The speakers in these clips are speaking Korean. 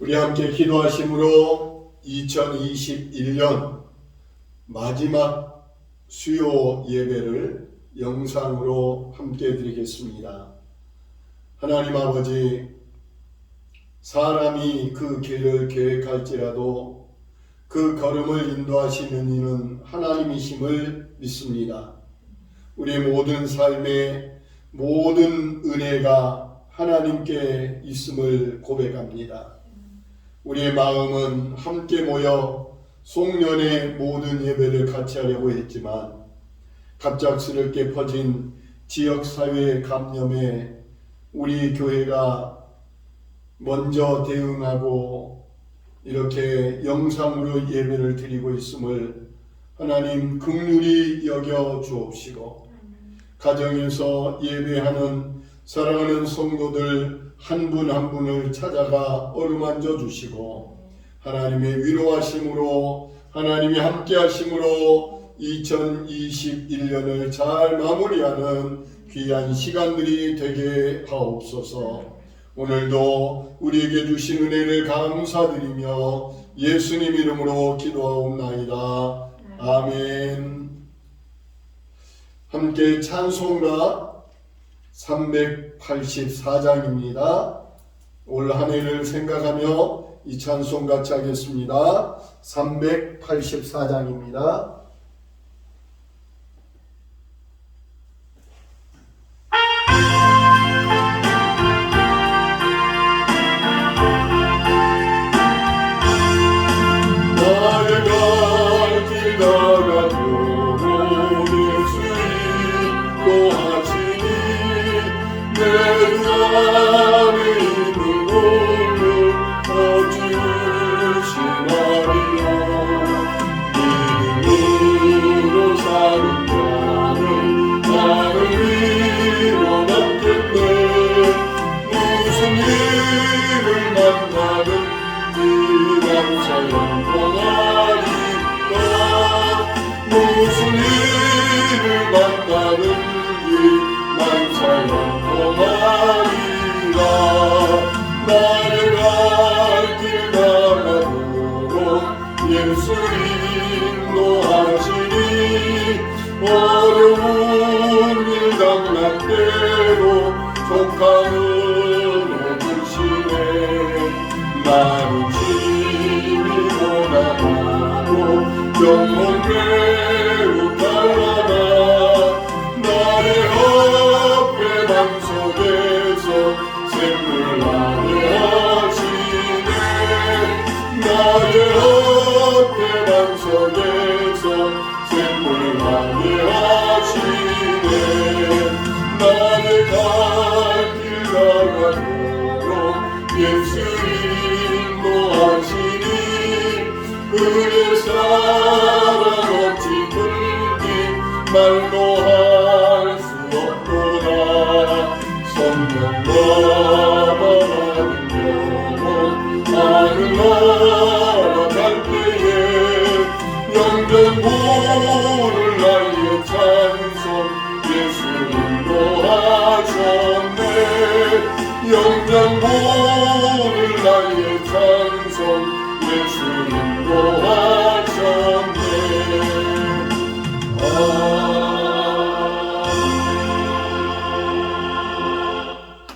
우리 함께 기도하심으로 2021년 마지막 수요 예배를 영상으로 함께 드리겠습니다. 하나님 아버지, 사람이 그 길을 계획할지라도 그 걸음을 인도하시는 이는 하나님이심을 믿습니다. 우리 모든 삶의 모든 은혜가 하나님께 있음을 고백합니다. 우리의 마음은 함께 모여 송년의 모든 예배를 같이 하려고 했지만 갑작스럽게 퍼진 지역사회 감염에 우리 교회가 먼저 대응하고 이렇게 영상으로 예배를 드리고 있음을 하나님 긍휼히 여겨 주옵시고 가정에서 예배하는 사랑하는 성도들 한분한 분을 찾아가 어루만져 주시고 하나님의 위로하심으로 하나님이 함께 하심으로 2021년을 잘 마무리하는 귀한 시간들이 되게 하옵소서. 오늘도 우리에게 주신 은혜를 감사드리며 예수님 이름으로 기도하옵나이다. 아멘. 함께 찬송가 384장입니다. 올 한 해를 생각하며 이 찬송 같이 하겠습니다. 384장입니다. 나의 갈길 나가도록 내 나를 짐이 고나하고 영혼대 하셨네 영전부를 나의 찬송 예수 인도하셨네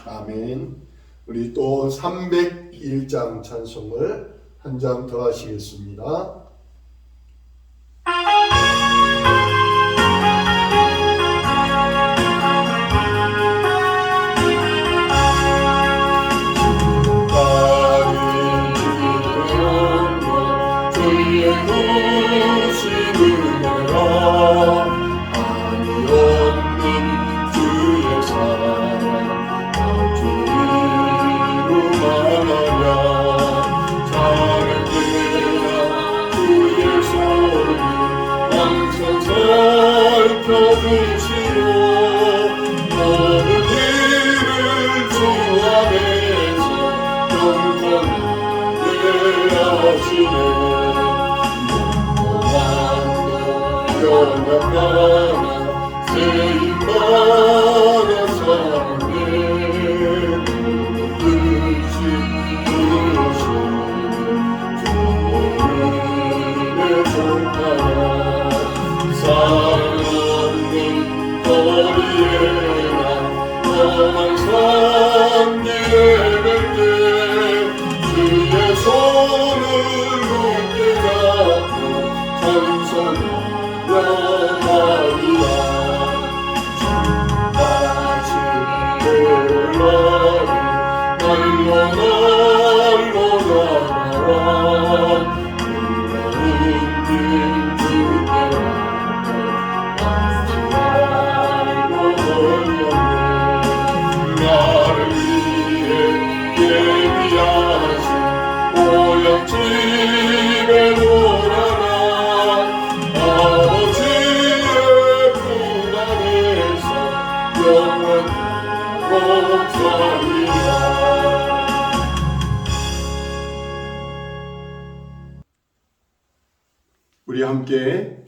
아멘. 우리 또 301장 찬송을 한 장 더 하시겠습니다.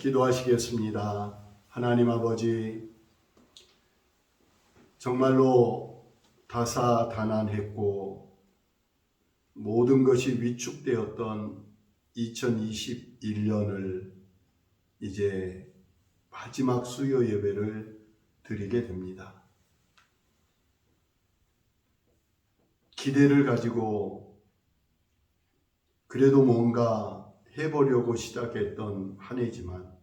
기도하시겠습니다. 하나님 아버지, 정말로 다사다난했고 모든 것이 위축되었던 2021년을 이제 마지막 수요 예배를 드리게 됩니다. 기대를 가지고 그래도 뭔가 해보려고 시작했던 한 해지만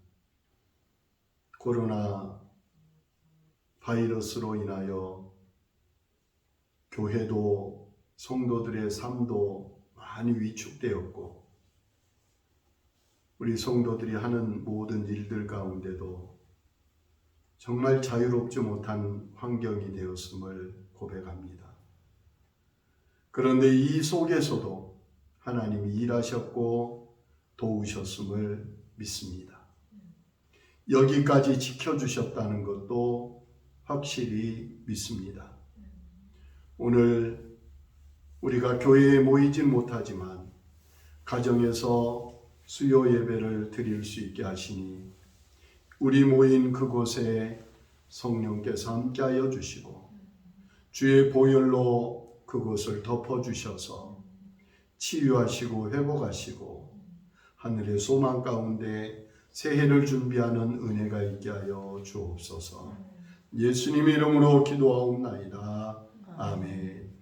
코로나 바이러스로 인하여 교회도 성도들의 삶도 많이 위축되었고 우리 성도들이 하는 모든 일들 가운데도 정말 자유롭지 못한 환경이 되었음을 고백합니다. 그런데 이 속에서도 하나님이 일하셨고 도우셨음을 믿습니다. 여기까지 지켜주셨다는 것도 확실히 믿습니다. 오늘 우리가 교회에 모이진 못하지만 가정에서 수요 예배를 드릴 수 있게 하시니 우리 모인 그곳에 성령께서 함께하여 주시고 주의 보혈로 그곳을 덮어 주셔서 치유하시고 회복하시고 하늘의 소망 가운데 새해를 준비하는 은혜가 있게 하여 주옵소서. 예수님 이름으로 기도하옵나이다. 아멘.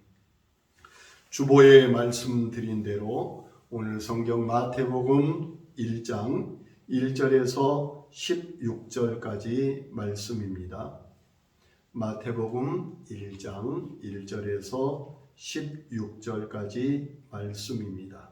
주보에 말씀드린 대로 오늘 성경 마태복음 1장 1절에서 16절까지 말씀입니다. 마태복음 1장 1절에서 16절까지 말씀입니다.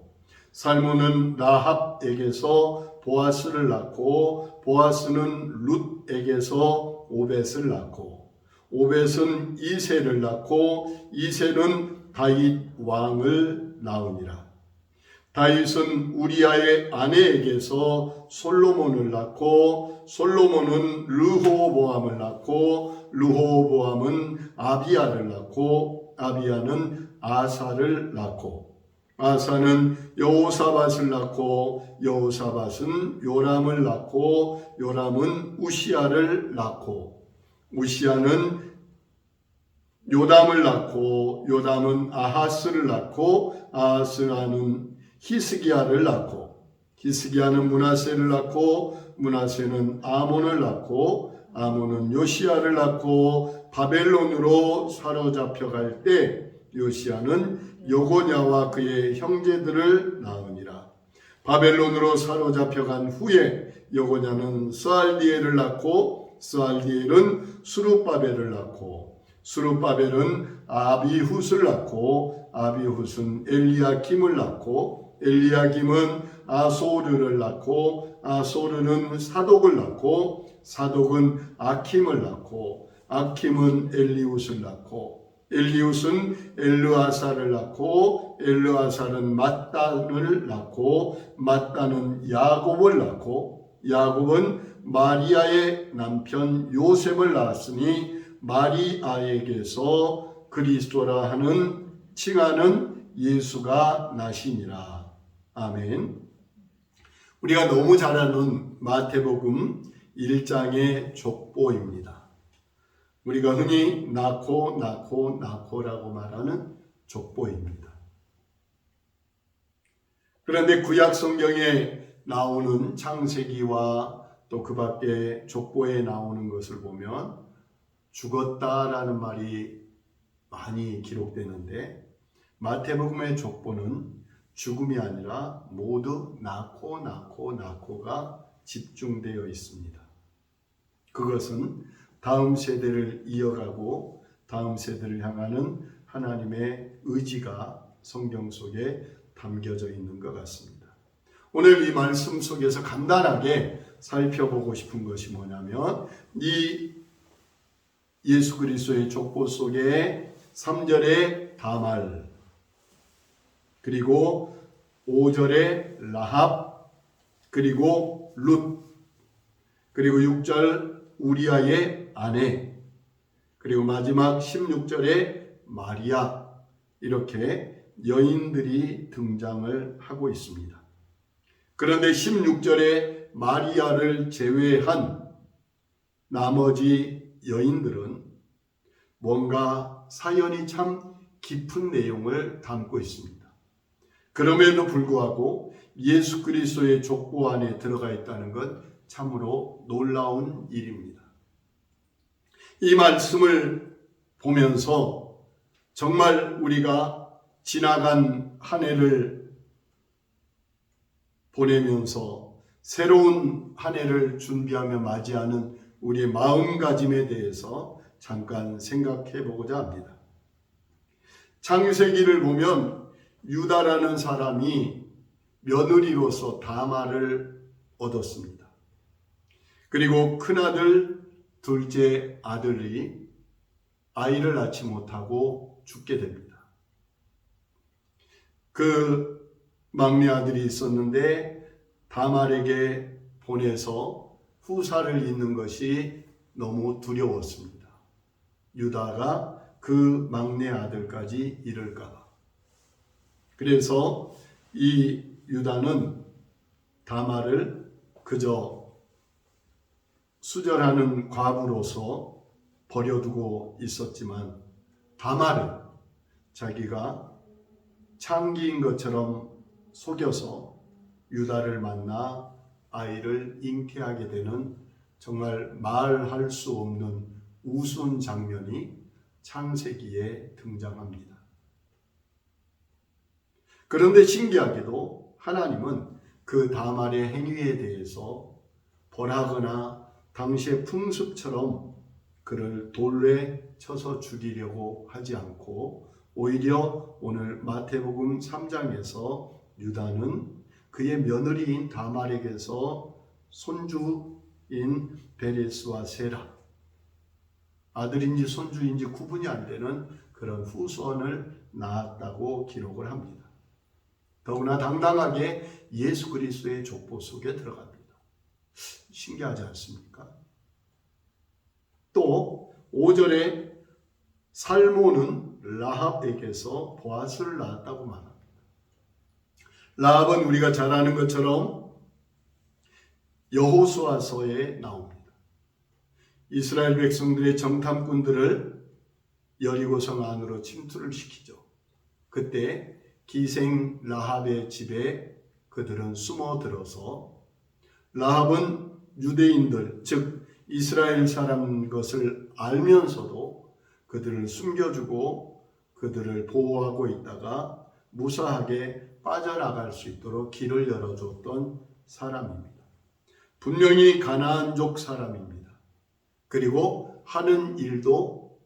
살몬은 라합에게서 보아스를 낳고 보아스는 룻에게서 오벳을 낳고 오벳은 이세를 낳고 이세는 다윗 왕을 낳으니라. 다윗은 우리아의 아내에게서 솔로몬을 낳고 솔로몬은 르호보암을 낳고 르호보암은 아비야를 낳고 아비야는 아사를 낳고 아사는 여호사밧을 낳고 여호사밧은 요람을 낳고 요람은 우시아를 낳고 우시아는 요담을 낳고 요담은 아하스를 낳고 아하스라는 히스기야를 낳고 히스기야는 문하세를 낳고 문하세는 아몬을 낳고 아몬은 요시야를 낳고 바벨론으로 사로잡혀 갈때 요시야는 요고냐와 그의 형제들을 낳으니라. 바벨론으로 사로잡혀 간 후에 요고냐는 스알디엘을 낳고 스알디엘은 수룹바벨을 낳고 수룹바벨은 아비훗을 낳고 아비훗은 엘리야킴을 낳고 엘리야김은 아소르를 낳고 아소르는 사독을 낳고 사독은 아킴을 낳고 아킴은 엘리웃을 낳고 엘리웃은 엘르아사를 낳고 엘르아사는 mat단을 낳고 mat단은 야곱을 낳고 야곱은 마리아의 남편 요셉을 낳았으니 마리아에게서 그리스도라 하는 칭하는 예수가 나시니라. 아멘. 우리가 너무 잘 아는 마태복음 1장의 족보입니다. 우리가 흔히 낳고 낳고 낳고라고 말하는 족보입니다. 그런데 구약 성경에 나오는 창세기와 또 그 밖에 족보에 나오는 것을 보면 죽었다라는 말이 많이 기록되는데 마태복음의 족보는 죽음이 아니라 모두 낳고 낳고 낳고가 집중되어 있습니다. 그것은 다음 세대를 이어가고 다음 세대를 향하는 하나님의 의지가 성경 속에 담겨져 있는 것 같습니다. 오늘 이 말씀 속에서 간단하게 살펴보고 싶은 것이 뭐냐면 이 예수 그리스도의 족보 속에 3절의 다말 그리고 5절의 라합 그리고 룻 그리고 6절 우리아의 아내 그리고 마지막 16절에 마리아 이렇게 여인들이 등장을 하고 있습니다. 그런데 16절에 마리아를 제외한 나머지 여인들은 뭔가 사연이 참 깊은 내용을 담고 있습니다. 그럼에도 불구하고 예수 그리스도의 족보 안에 들어가 있다는 것 참으로 놀라운 일입니다. 이 말씀을 보면서 정말 우리가 지나간 한 해를 보내면서 새로운 한 해를 준비하며 맞이하는 우리의 마음가짐에 대해서 잠깐 생각해 보고자 합니다. 창세기를 보면 유다라는 사람이 며느리로서 다말을 얻었습니다. 그리고 큰아들, 둘째 아들이 아이를 낳지 못하고 죽게 됩니다. 그 막내 아들이 있었는데 다말에게 보내서 후사를 잇는 것이 너무 두려웠습니다. 유다가 그 막내 아들까지 잃을까봐. 그래서 이 유다는 다말을 그저 수절하는 과부로서 버려두고 있었지만 다말은 자기가 창기인 것처럼 속여서 유다를 만나 아이를 잉태하게 되는 정말 말할 수 없는 우스운 장면이 창세기에 등장합니다. 그런데 신기하게도 하나님은 그 다말의 행위에 대해서 벌하거나 당시의 풍습처럼 그를 돌에 쳐서 죽이려고 하지 않고 오히려 오늘 마태복음 3장에서 유다는 그의 며느리인 다말에게서 손주인 베레스와 세라 아들인지 손주인지 구분이 안 되는 그런 후손을 낳았다고 기록을 합니다. 더구나 당당하게 예수 그리스도의 족보 속에 들어갑니다. 신기하지 않습니까? 또 5절에 살모는 라합에게서 보아스를 낳았다고 말합니다. 라합은 우리가 잘 아는 것처럼 여호수아서에 나옵니다. 이스라엘 백성들의 정탐꾼들을 여리고성 안으로 침투를 시키죠. 그때 기생 라합의 집에 그들은 숨어 들어서 라합은 유대인들 즉 이스라엘 사람 것을 알면서도 그들을 숨겨주고 그들을 보호하고 있다가 무사하게 빠져나갈 수 있도록 길을 열어줬던 사람입니다. 분명히 가나안족 사람입니다. 그리고 하는 일도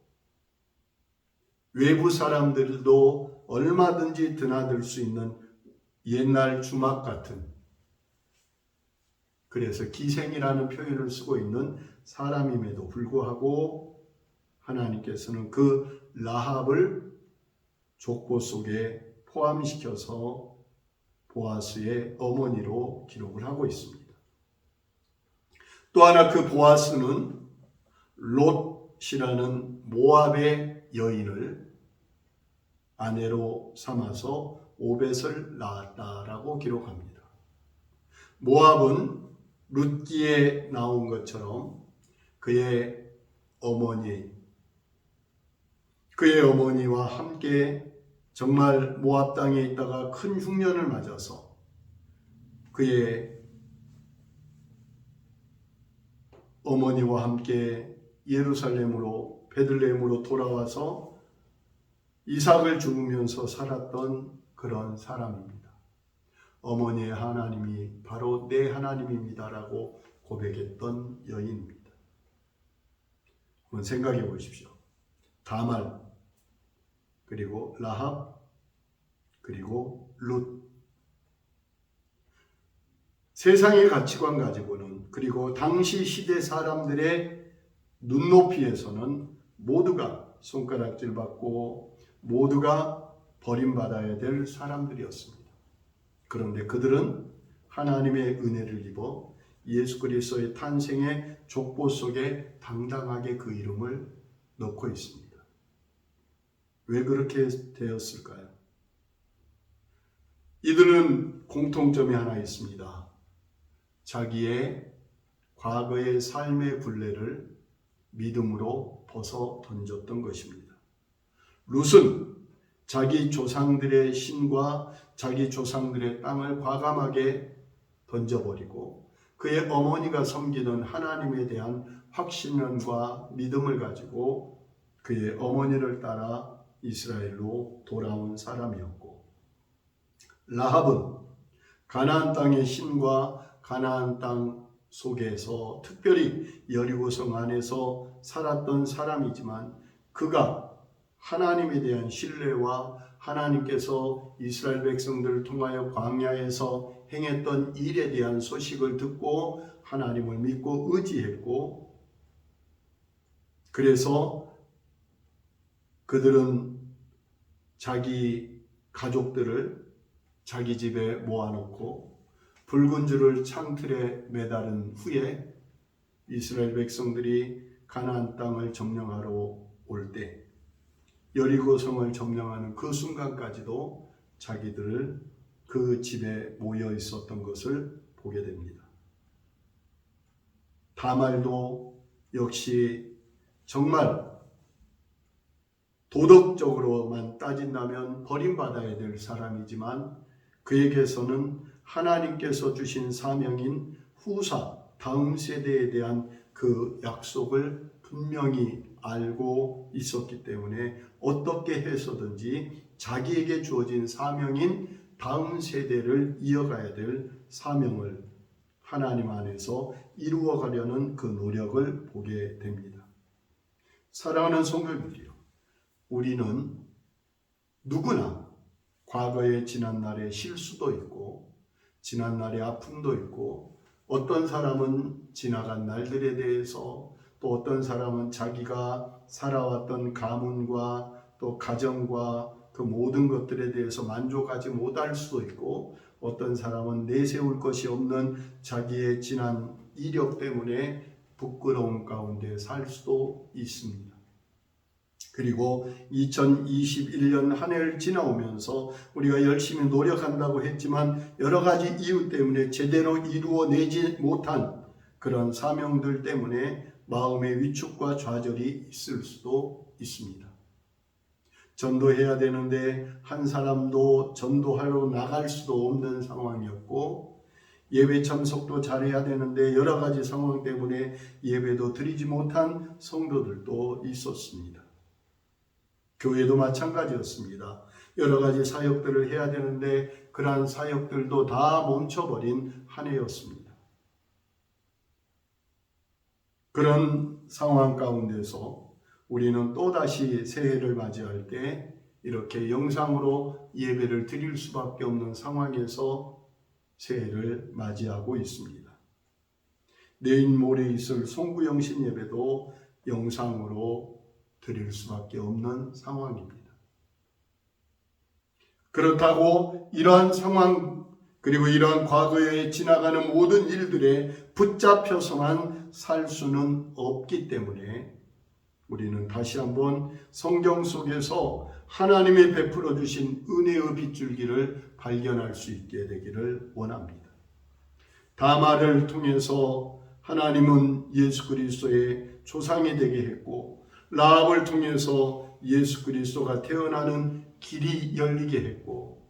외부 사람들도 얼마든지 드나들 수 있는 옛날 주막 같은 그래서 기생이라는 표현을 쓰고 있는 사람임에도 불구하고 하나님께서는 그 라합을 족보 속에 포함시켜서 보아스의 어머니로 기록을 하고 있습니다. 또 하나 그 보아스는 롯이라는 모압의 여인을 아내로 삼아서 오벳을 낳았다라고 기록합니다. 모압은 룻기에 나온 것처럼 그의 어머니, 그의 어머니와 함께 정말 모압 땅에 있다가 큰 흉년을 맞아서 그의 어머니와 함께 예루살렘으로 베들레헴으로 돌아와서 이삭을 죽으면서 살았던 그런 사람입니다. 어머니의 하나님이 바로 내 하나님입니다라고 고백했던 여인입니다. 한번 생각해 보십시오. 다말 그리고 라합 그리고 룻 세상의 가치관 가지고는 그리고 당시 시대 사람들의 눈높이에서는 모두가 손가락질 받고 모두가 버림받아야 될 사람들이었습니다. 그런데 그들은 하나님의 은혜를 입어 예수 그리스도의 탄생의 족보 속에 당당하게 그 이름을 넣고 있습니다. 왜 그렇게 되었을까요? 이들은 공통점이 하나 있습니다. 자기의 과거의 삶의 굴레를 믿음으로 벗어 던졌던 것입니다. 룻은 자기 조상들의 신과 자기 조상들의 땅을 과감하게 던져버리고 그의 어머니가 섬기는 하나님에 대한 확신과 믿음을 가지고 그의 어머니를 따라 이스라엘로 돌아온 사람이었고 라합은 가나안 땅의 신과 가나안 땅 속에서 특별히 여리고성 안에서 살았던 사람이지만 그가 하나님에 대한 신뢰와 하나님께서 이스라엘 백성들을 통하여 광야에서 행했던 일에 대한 소식을 듣고 하나님을 믿고 의지했고 그래서 그들은 자기 가족들을 자기 집에 모아놓고 붉은 줄을 창틀에 매달은 후에 이스라엘 백성들이 가나안 땅을 점령하러 올 때 여리고 성을 점령하는 그 순간까지도 자기들을 그 집에 모여 있었던 것을 보게 됩니다. 다말도 역시 정말 도덕적으로만 따진다면 버림받아야 될 사람이지만 그에게서는 하나님께서 주신 사명인 후사, 다음 세대에 대한 그 약속을 분명히 알고 있었기 때문에 어떻게 해서든지 자기에게 주어진 사명인 다음 세대를 이어가야 될 사명을 하나님 안에서 이루어 가려는 그 노력을 보게 됩니다. 사랑하는 성도님들이요. 우리는 누구나 과거의 지난날의 실수도 있고 지난날의 아픔도 있고 어떤 사람은 지나간 날들에 대해서 또 어떤 사람은 자기가 살아왔던 가문과 또 가정과 그 모든 것들에 대해서 만족하지 못할 수도 있고 어떤 사람은 내세울 것이 없는 자기의 지난 이력 때문에 부끄러움 가운데 살 수도 있습니다. 그리고 2021년 한 해를 지나오면서 우리가 열심히 노력한다고 했지만 여러 가지 이유 때문에 제대로 이루어내지 못한 그런 사명들 때문에 마음의 위축과 좌절이 있을 수도 있습니다. 전도해야 되는데 한 사람도 전도하러 나갈 수도 없는 상황이었고 예배 참석도 잘해야 되는데 여러 가지 상황 때문에 예배도 드리지 못한 성도들도 있었습니다. 교회도 마찬가지였습니다. 여러 가지 사역들을 해야 되는데 그러한 사역들도 다 멈춰버린 한 해였습니다. 그런 상황 가운데서 우리는 또다시 새해를 맞이할 때 이렇게 영상으로 예배를 드릴 수밖에 없는 상황에서 새해를 맞이하고 있습니다. 내일 모레 있을 송구영신 예배도 영상으로 드릴 수밖에 없는 상황입니다. 그렇다고 이러한 상황 그리고 이러한 과거에 지나가는 모든 일들에 붙잡혀서만 살 수는 없기 때문에 우리는 다시 한번 성경 속에서 하나님이 베풀어 주신 은혜의 빗줄기를 발견할 수 있게 되기를 원합니다. 다말을 통해서 하나님은 예수 그리스도의 조상이 되게 했고 라합을 통해서 예수 그리스도가 태어나는 길이 열리게 했고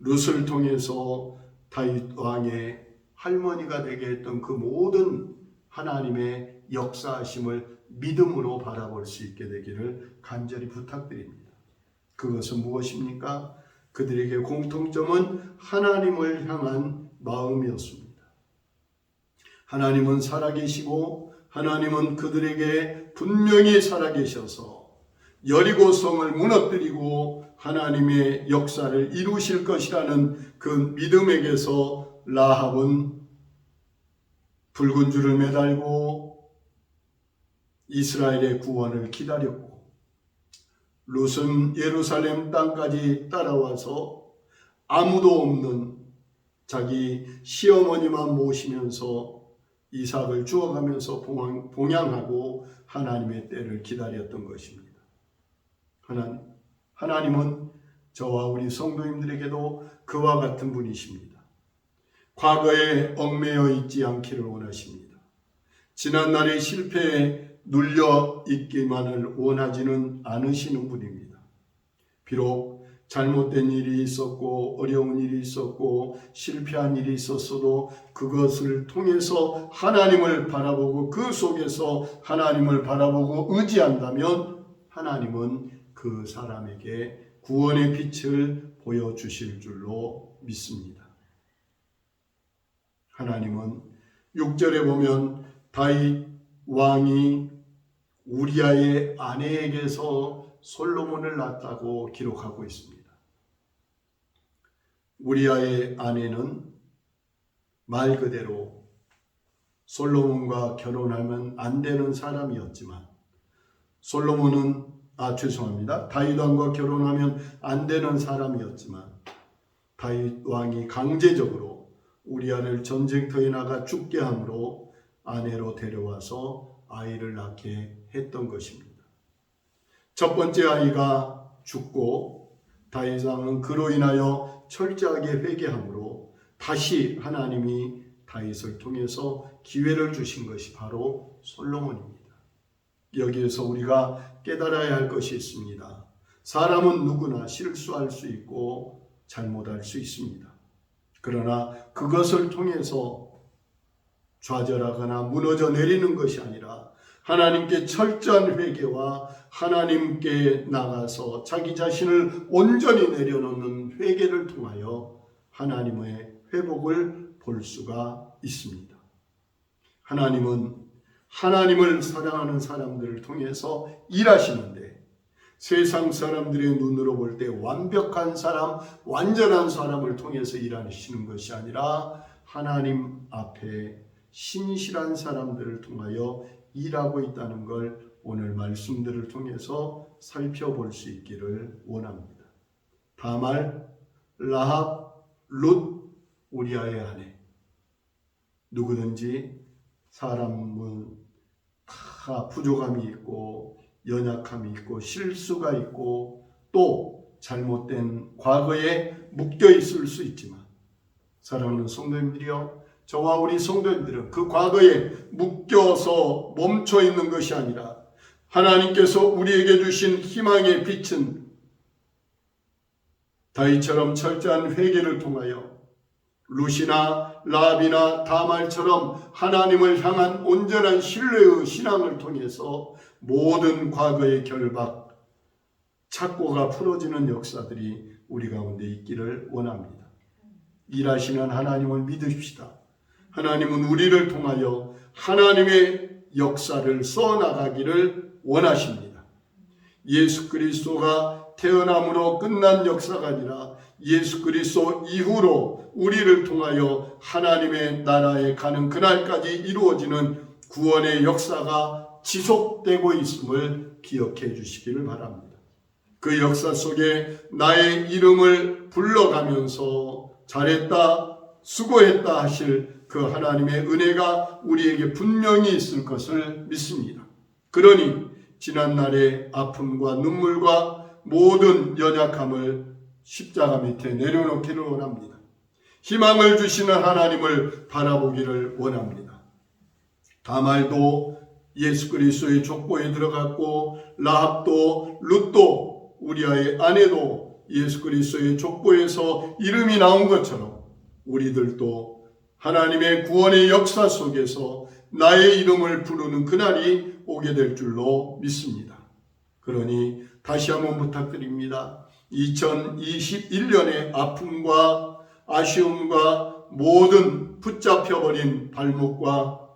룻을 통해서 다윗 왕의 할머니가 되게 했던 그 모든 하나님의 역사하심을 믿음으로 바라볼 수 있게 되기를 간절히 부탁드립니다. 그것은 무엇입니까? 그들에게 공통점은 하나님을 향한 마음이었습니다. 하나님은 살아계시고 하나님은 그들에게 분명히 살아계셔서 여리고 성을 무너뜨리고 하나님의 역사를 이루실 것이라는 그 믿음에게서 라합은 붉은 줄을 매달고 이스라엘의 구원을 기다렸고 롯은 예루살렘 땅까지 따라와서 아무도 없는 자기 시어머니만 모시면서 이삭을 주어가면서 봉양- 봉양하고 하나님의 때를 기다렸던 것입니다. 하나님, 하나님은 저와 우리 성도님들에게도 그와 같은 분이십니다. 과거에 얽매여 있지 않기를 원하십니다. 지난날의 실패에 눌려 있기만을 원하지는 않으시는 분입니다. 비록 잘못된 일이 있었고 어려운 일이 있었고 실패한 일이 있었어도 그것을 통해서 하나님을 바라보고 그 속에서 하나님을 바라보고 의지한다면 하나님은 그 사람에게 구원의 빛을 보여주실 줄로 믿습니다. 하나님은 6절에 보면 다윗 왕이 우리아의 아내에게서 솔로몬을 낳았다고 기록하고 있습니다. 우리아의 아내는 말 그대로 솔로몬과 결혼하면 안 되는 사람이었지만 솔로몬은 아 죄송합니다. 다윗 왕과 결혼하면 안 되는 사람이었지만 다윗 왕이 강제적으로 우리아를 전쟁터에 나가 죽게 함으로 아내로 데려와서 아이를 낳게 했던 것입니다. 첫 번째 아이가 죽고 다윗 왕은 그로 인하여 철저하게 회개함으로 다시 하나님이 다윗을 통해서 기회를 주신 것이 바로 솔로몬입니다. 여기에서 우리가 깨달아야 할 것이 있습니다. 사람은 누구나 실수할 수 있고 잘못할 수 있습니다. 그러나 그것을 통해서 좌절하거나 무너져 내리는 것이 아니라 하나님께 철저한 회개와 하나님께 나가서 자기 자신을 온전히 내려놓는 회개를 통하여 하나님의 회복을 볼 수가 있습니다. 하나님은 하나님을 사랑하는 사람들을 통해서 일하시는데 세상 사람들의 눈으로 볼 때 완벽한 사람, 완전한 사람을 통해서 일하시는 것이 아니라 하나님 앞에 신실한 사람들을 통하여 일하고 있다는 걸 오늘 말씀들을 통해서 살펴볼 수 있기를 원합니다. 다말, 라합, 룻, 우리아의 아내. 누구든지 사람은 다 부족함이 있고 연약함이 있고 실수가 있고 또 잘못된 과거에 묶여 있을 수 있지만 사랑하는 성도님들이여 저와 우리 성도님들은 그 과거에 묶여서 멈춰 있는 것이 아니라 하나님께서 우리에게 주신 희망의 빛은 다이처럼 철저한 회개를 통하여 루시나 라비나 다말처럼 하나님을 향한 온전한 신뢰의 신앙을 통해서 모든 과거의 결박, 착고가 풀어지는 역사들이 우리 가운데 있기를 원합니다. 일하시는 하나님을 믿으십시다. 하나님은 우리를 통하여 하나님의 역사를 써나가기를 원하십니다. 예수 그리스도가 태어남으로 끝난 역사가 아니라 예수 그리스도 이후로 우리를 통하여 하나님의 나라에 가는 그날까지 이루어지는 구원의 역사가 지속되고 있음을 기억해 주시기를 바랍니다. 그 역사 속에 나의 이름을 불러가면서 잘했다, 수고했다 하실 그 하나님의 은혜가 우리에게 분명히 있을 것을 믿습니다. 그러니 지난날의 아픔과 눈물과 모든 연약함을 십자가 밑에 내려놓기를 원합니다. 희망을 주시는 하나님을 바라보기를 원합니다. 다말도 예수 그리스도의 족보에 들어갔고 라합도 룻도 우리아의 아내도 예수 그리스도의 족보에서 이름이 나온 것처럼 우리들도 하나님의 구원의 역사 속에서 나의 이름을 부르는 그날이 오게 될 줄로 믿습니다. 그러니 다시 한번 부탁드립니다. 2021년의 아픔과 아쉬움과 모든 붙잡혀버린 발목과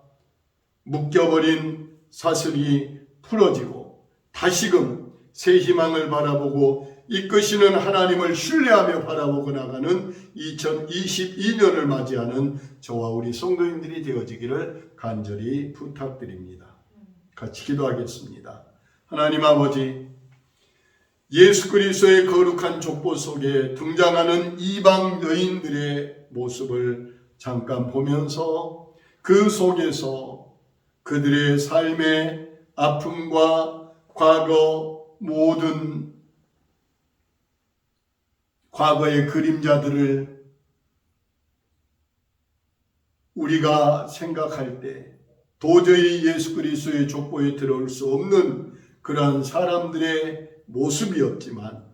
묶여버린 사슬이 풀어지고 다시금 새 희망을 바라보고 이끄시는 하나님을 신뢰하며 바라보고 나가는 2022년을 맞이하는 저와 우리 성도님들이 되어지기를 간절히 부탁드립니다. 같이 기도하겠습니다. 하나님 아버지, 예수 그리스도의 거룩한 족보 속에 등장하는 이방 여인들의 모습을 잠깐 보면서 그 속에서 그들의 삶의 아픔과 과거 모든 과거의 그림자들을 우리가 생각할 때 도저히 예수 그리스도의 족보에 들어올 수 없는 그러한 사람들의 모습이었지만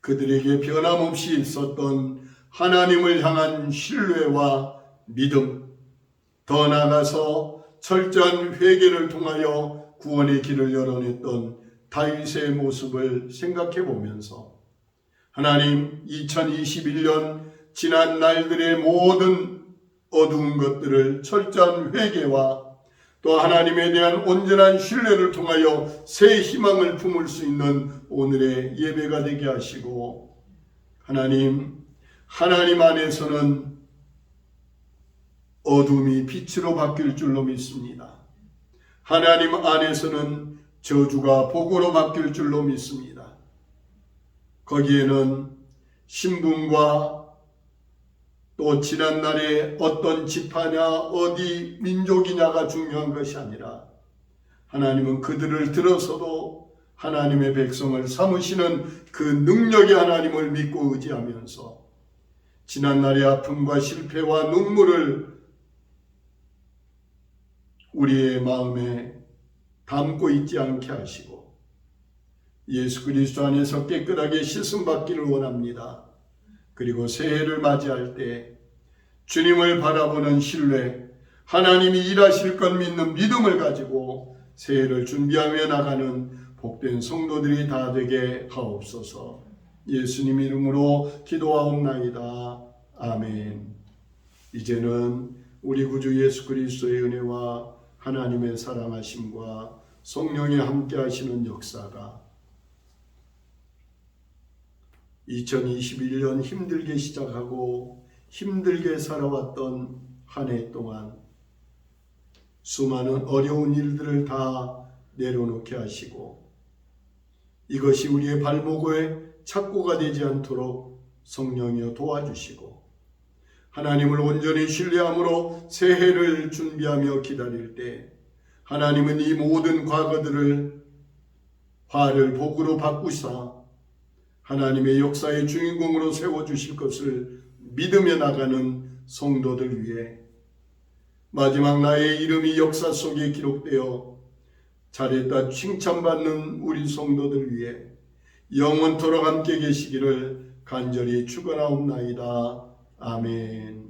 그들에게 변함없이 있었던 하나님을 향한 신뢰와 믿음, 더 나아가서 철저한 회개를 통하여 구원의 길을 열어냈던 다윗의 모습을 생각해 보면서 하나님 2021년 지난 날들의 모든 어두운 것들을 철저한 회개와 또 하나님에 대한 온전한 신뢰를 통하여 새 희망을 품을 수 있는 오늘의 예배가 되게 하시고 하나님 하나님 안에서는 어둠이 빛으로 바뀔 줄로 믿습니다. 하나님 안에서는 저주가 복으로 바뀔 줄로 믿습니다. 거기에는 신분과 또 지난 날에 어떤 지파냐 어디 민족이냐가 중요한 것이 아니라 하나님은 그들을 들어서도 하나님의 백성을 삼으시는 그 능력의 하나님을 믿고 의지하면서 지난 날의 아픔과 실패와 눈물을 우리의 마음에 담고 있지 않게 하시고 예수 그리스도 안에서 깨끗하게 씻음 받기를 원합니다. 그리고 새해를 맞이할 때 주님을 바라보는 신뢰, 하나님이 일하실 것 믿는 믿음을 가지고 새해를 준비하며 나가는 복된 성도들이 다 되게 하옵소서. 예수님 이름으로 기도하옵나이다. 아멘. 이제는 우리 구주 예수 그리스도의 은혜와 하나님의 사랑하심과 성령의 함께 하시는 역사가 2021년 힘들게 시작하고 힘들게 살아왔던 한 해 동안 수많은 어려운 일들을 다 내려놓게 하시고 이것이 우리의 발목에 착고가 되지 않도록 성령이여 도와주시고 하나님을 온전히 신뢰함으로 새해를 준비하며 기다릴 때 하나님은 이 모든 과거들을 화를 복으로 바꾸사 하나님의 역사의 주인공으로 세워주실 것을 믿으며 나가는 성도들 위해 마지막 나의 이름이 역사 속에 기록되어 잘했다 칭찬받는 우리 성도들 위해 영원토록 함께 계시기를 간절히 축원하옵나이다. 아멘.